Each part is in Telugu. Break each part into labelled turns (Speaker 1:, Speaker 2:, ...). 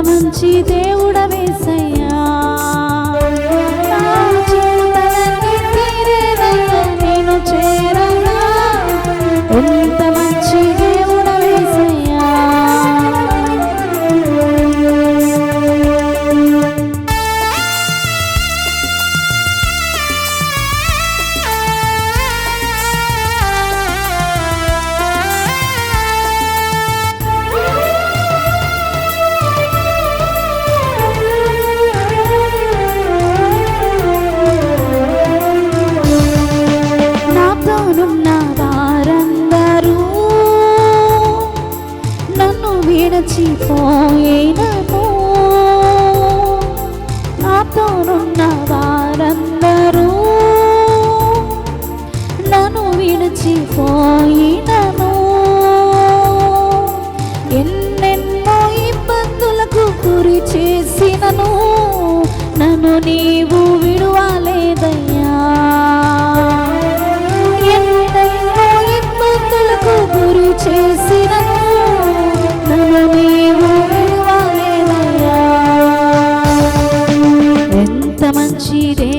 Speaker 1: మంచి దేవుడ నన్ను నీవు విడువలేదయ్యా. ఎన్నెన్నో ఇబ్బందులకు గురి చేసిన నన్ను నీవు విడువలేదయ్యా. ఎంత మంచి రే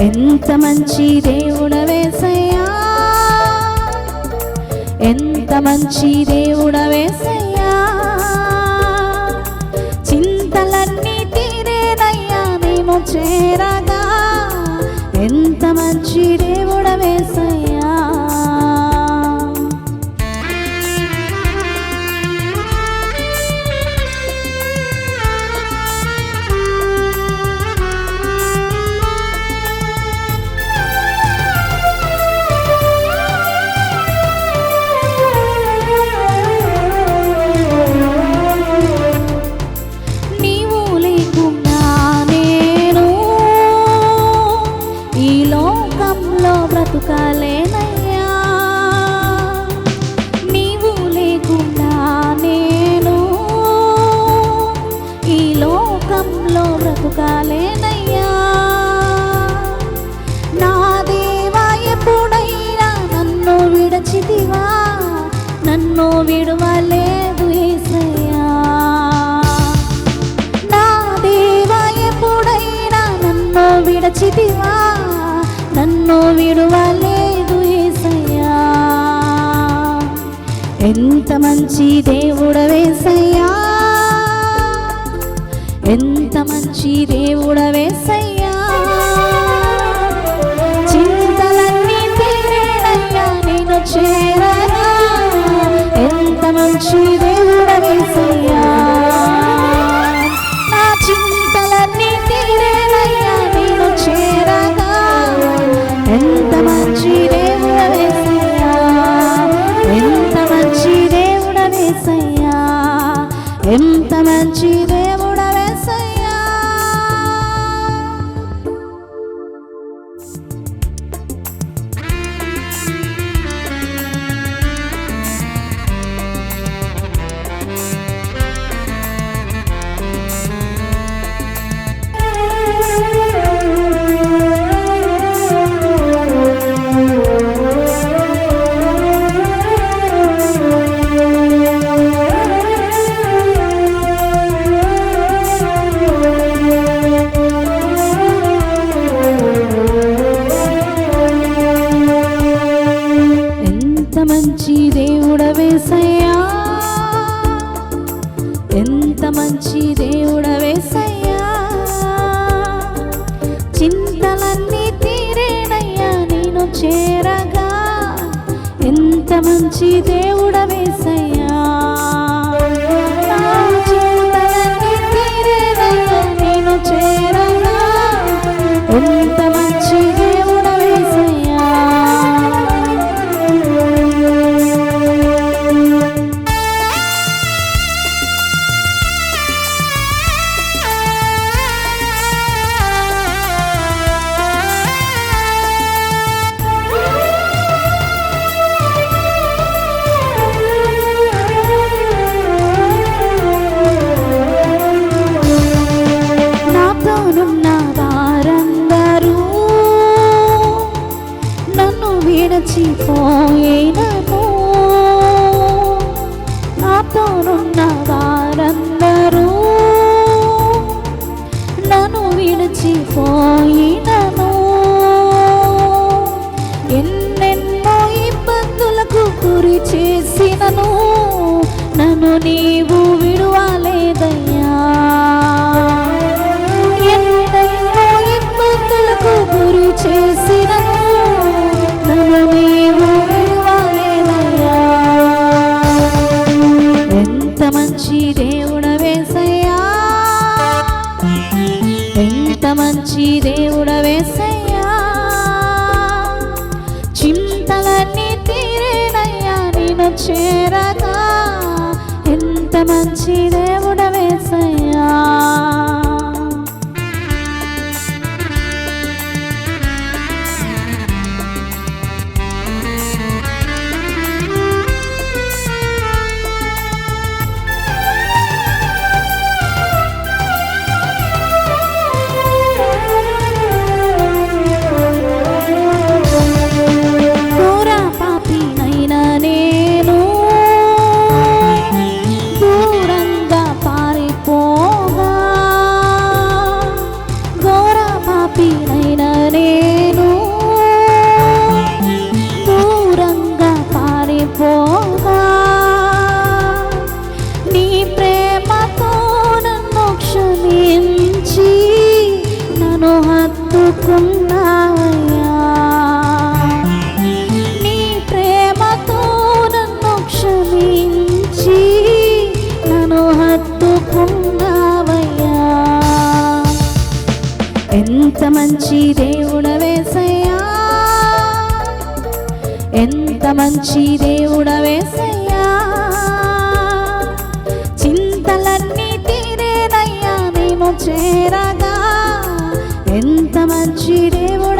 Speaker 1: ఎంత మంచి దేవుడ వేసయ్యా? ఎంత మంచి దేవుడ వేసయ్యా? చింతలన్నీ తీరేనయ్యా మేము చేరగా. ఎంత మంచి దేవుడు విడువలేదు ఏసయ్యా. నా దేవా ఎప్పుడైనా నన్ను విడచితివా? నన్ను విడువలేదు ఏసయ్యా. ఎంత మంచి దేవుడ వేసయ్యా ఎంత మంచి దేవుడ వేసయ్యా చింతలన్నీ తీరేనయ్యా నేను చేరగా ఎంత మంచి దేవుడవేసయ్యా. চিরে చేస్తున్నావయ్యా నీ ప్రేమతో నన్ను ఎంత మంచి దేవుడవేసయ్యా ఎంత చింతలన్నీ తీరేనయ్యా నేను చేరగా. ఎంత మంచి దేవుడు?